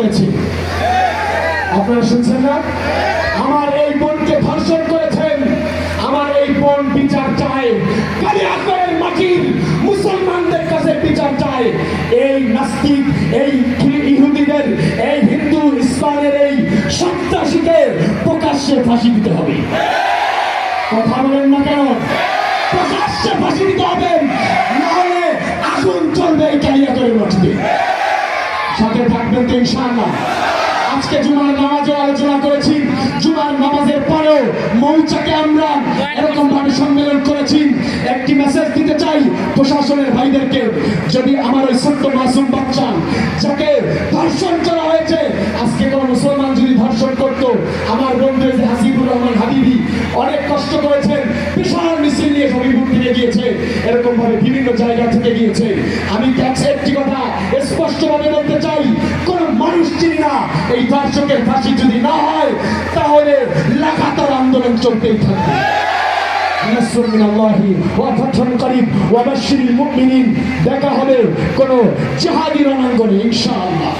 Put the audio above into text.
করেছে। আপনারা শুনছেন না? আমার এই বোনকে ধর্ষণ করেছেন। আমার এই বোন বিচার চায়। কালী আকবরের মাটির মুসলমানদের কাছে বিচার চায়। এই নাস্তিক, এই ইহুদিদের, এই হিন্দু, ইসলামের এই সন্ত্রাসীকে প্রকাশ্যে ফাঁসি দিতে হবে। কথা বলেন না কেন? প্রকাশ্যে ফাঁসি দিতে হবে। সাথে থাকবেন তো ইনশাআল্লাহ। আজকে জুমার নামাজও আলোচনা করেছি। জুমার নামাজের পরেও মৌচাকে আমরা এরকম ভাবে সম্মেলন করেছি। একটি মেসেজ দিতে চাই প্রশাসনের ভাইদেরকে, যদি আমার ওই ছোট্ট মাসুম বাচ্চা যাকে ধর্ষণ করা হয়েছে, আজকে কোনো মুসলমান যদি ধর্ষণ করতো, আমার বন্ধু হাসিবুর রহমান হাবিবি অনেক কষ্ট করেছেন, বিশাল মিছিল নিয়ে হবিবুর থেকে গিয়েছে এরকম ভাবে বিভিন্ন জায়গা থেকে গিয়েছে। আমি স্পষ্টভাবে বলতে চাই, কোন মানুষ চিনি না, এই দর্শকের ফাঁসি যদি না হয়, তাহলে লাগাতার আন্দোলন চলতেই থাকবে। দেখা হবে কোন জিহাদি রণাঙ্গনে ইনশাআল্লাহ।